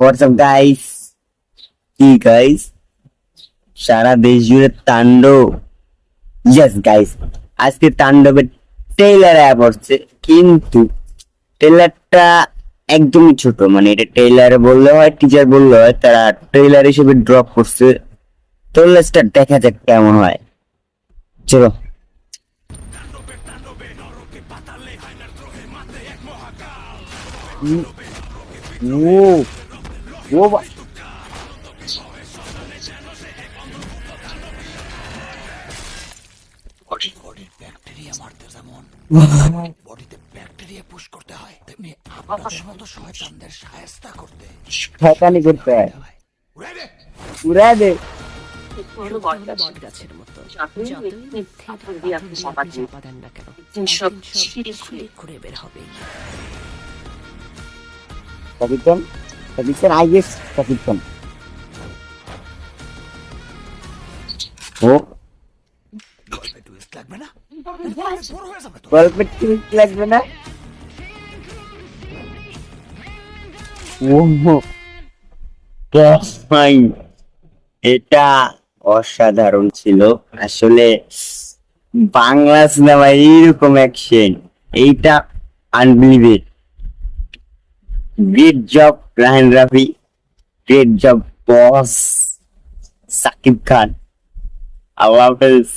What's up guys কি guys সারা দেশ জুড়ে তাণ্ডব। ইয়েস গাইস আজকে তাণ্ডবের ট্রেলার অ্যাপ হচ্ছে, কিন্তু ট্রেলারটা একদমই ছোট। মানে এটা ট্রেলার বললে হয় টিচার বললে হয়, তারা ট্রেলার হিসেবে ড্রপ করছে। ট্রেলারটা দেখা যাক কেমন হয়। চলো। ও। ও বা- বডির ব্যাকটেরিয়া মারতে যেমন। বডিতে ব্যাকটেরিয়া পুশ করতে হয় তেমনি আপনাদের মতো শয়তানদের সায়স্তা করতে। শয়তানি করতে হয়। উড়াই দে সব ঘুরে বের হবে ও গল্পে টুইস্ট লাগবে না? ভাই এটা অসাধারণ ছিল। আসলে বাংলা সিনেমা এইরকম অ্যাকশন এইটা unbelievable great job Rahan Rafi great job boss Shakib Khan আল্লাহ হাফেজ